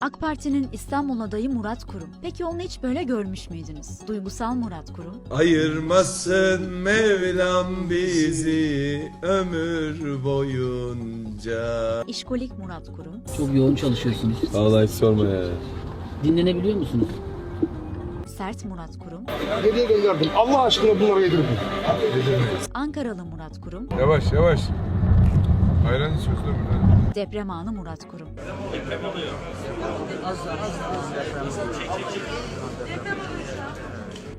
AK Parti'nin İstanbul adayı Murat Kurum. Peki onu hiç böyle görmüş müydünüz? Duygusal Murat Kurum. Ayırmasın Mevlam bizi ömür boyunca. İşkolik Murat Kurum. Çok yoğun çalışıyorsunuz. Vallahi hiç sorma ya. Dinlenebiliyor musunuz? Sert Murat Kurum. Hediye gönderdim. Allah aşkına bunları yedirdim. Ankaralı Murat Kurum. Yavaş yavaş. Ayran içiyorsun değil mi? Deprem anı Murat Kurum. Az daha az daha.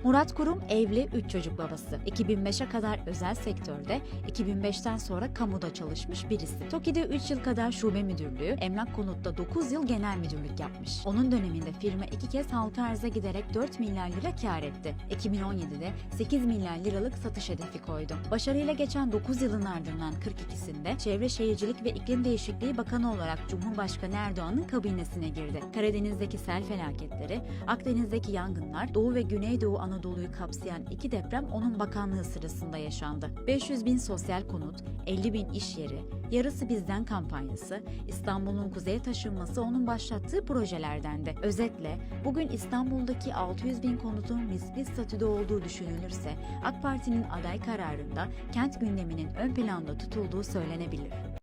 Murat Kurum evli 3 çocuk babası. 2005'e kadar özel sektörde, 2005'ten sonra kamuda çalışmış birisi. TOKİ'de 3 yıl kadar şube müdürlüğü, Emlak Konut'ta 9 yıl genel müdürlük yapmış. Onun döneminde firma iki kez halka arza giderek 4 milyar lira kar etti. 2017'de 8 milyar liralık satış hedefi koydu. Başarıyla geçen 9 yılın ardından 42'sinde Çevre Şehircilik ve İklim Değişikliği Bakanı olarak Cumhurbaşkanı Erdoğan'ın kabinesine girdi. Karadeniz'deki sel felaketleri, Akdeniz'deki yangınlar, Doğu ve Güneydoğu Anadolu'yu kapsayan iki deprem onun bakanlığı sırasında yaşandı. 500 bin sosyal konut, 50 bin iş yeri, yarısı bizden kampanyası, İstanbul'un kuzeye taşınması onun başlattığı projelerdendi. Özetle bugün İstanbul'daki 600 bin konutun riskli statüde olduğu düşünülürse AK Parti'nin aday kararında kent gündeminin ön planda tutulduğu söylenebilir.